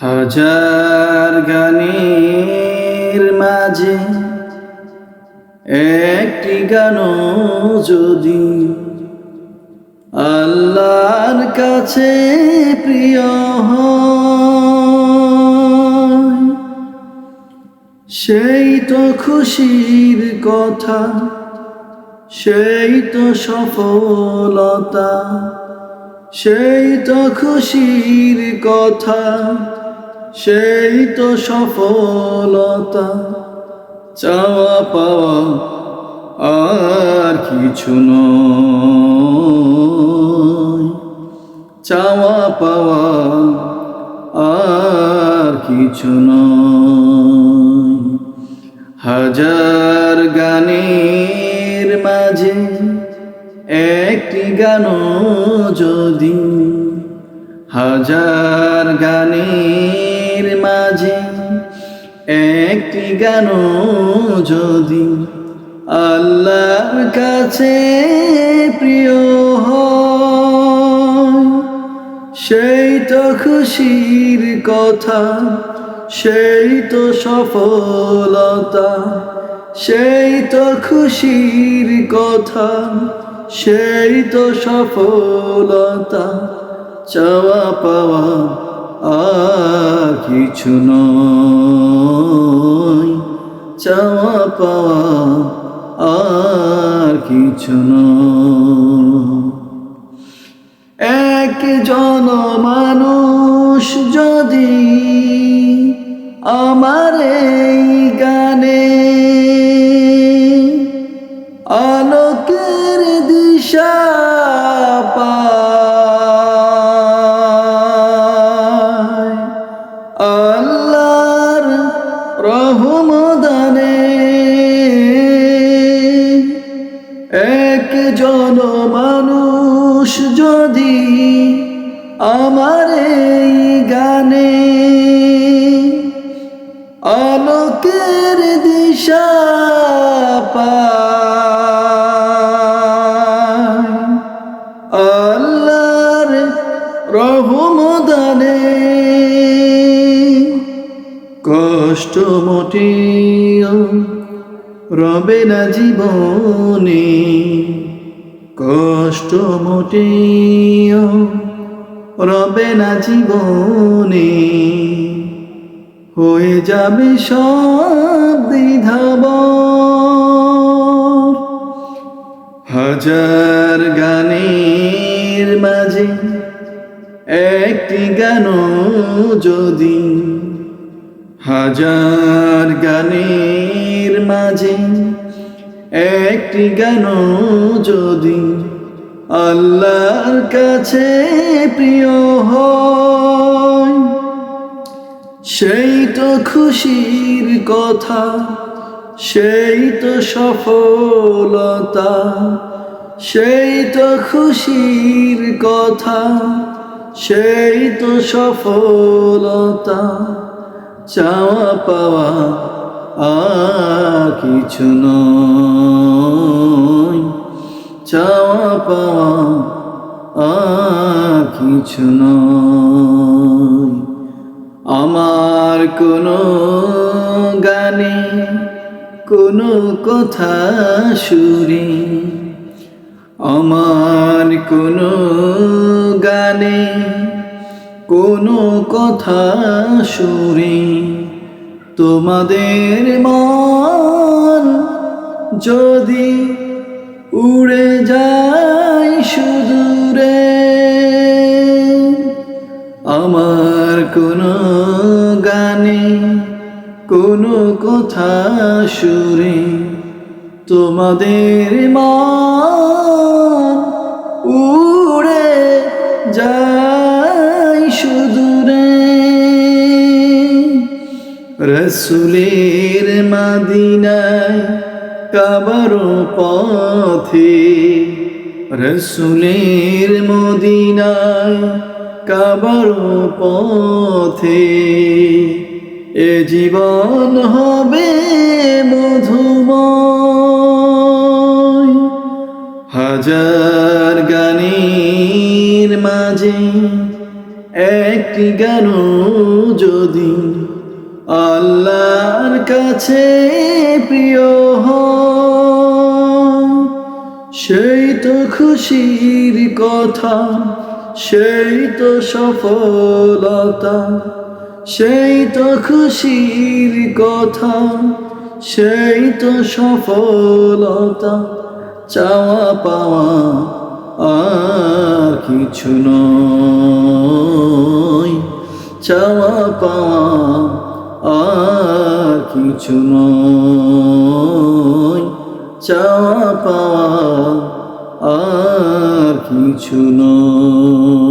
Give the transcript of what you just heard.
হাজার গানের মাঝে একটি গান যদি আল্লাহর কাছে প্রিয় সেই তো খুশির কথা, সেই তো সফলতা, সেই তো খুশির কথা। সেই তো সফলতা, চাওয়া পাওয়া আর কিছু নয়। চাওয়া পাওয়া আর কিছু নয়। হাজার গানের মাঝে একটি গান যদি হাজার গানের মাঝে একটি গান যদি আল্লাহর কাছে প্রিয় সেই তো খুশির কথা, সেই তো সফলতা, সেই তো খুশির কথা, সেই তো সফলতা, চাওয়া পাওয়া কিছু নয়। চাওয়া পাওয়া আর কিছু এক জন মানুষ যদি আমার এই গানে জন মানুষ যদি আমার এই গানে, আলোকের দিশা আল্লাহর রহমদানে কষ্ট মোটিও রবে না জীবনে। কষ্ট মোটিও রবে না জীবনে। হয়ে যাবে সব দ্বিধাব হাজার গানের মাঝে একটি গান যদি হাজার গানের মাঝে একটি গান যদি আল্লাহর কাছে প্রিয় হয়, সেই তো খুশির কথা, সেই তো সফলতা, সেই তো খুশির কথা, সেই তো সফলতা, চাওয়া পাওয়া আর কিছু নয়। চাওয়া পাওয়া কিছু নয়। আমার কোনো গানে, কোনো কথা সুরে, আমার কোনো গানে, কোনো কথা সুরে। তোমাদের মন যদি উড়ে যায় সুদূরে, আমার কোনো গানে কোনো কথা সুরে তোমাদের মন উড়ে যায় সুদূরে। রসুলের মাদিনায় কাবার পথে রসুলের মদিনায় কাবার পথে এ জীবন হবে মধুময়। হাজার গানের মাঝে একটি গান যদি আল্লাহর কাছে প্রিয় সেই তো খুশির কথা, সেই তো সফলতা, সেই তো খুশির কথা, সেই তো সফলতা, চাওয়া পাওয়া আর কিছু নয়। চাওয়া পাওয়া আর কিছু নয়। চাওয়া পাওয়া আর কিছু নয়।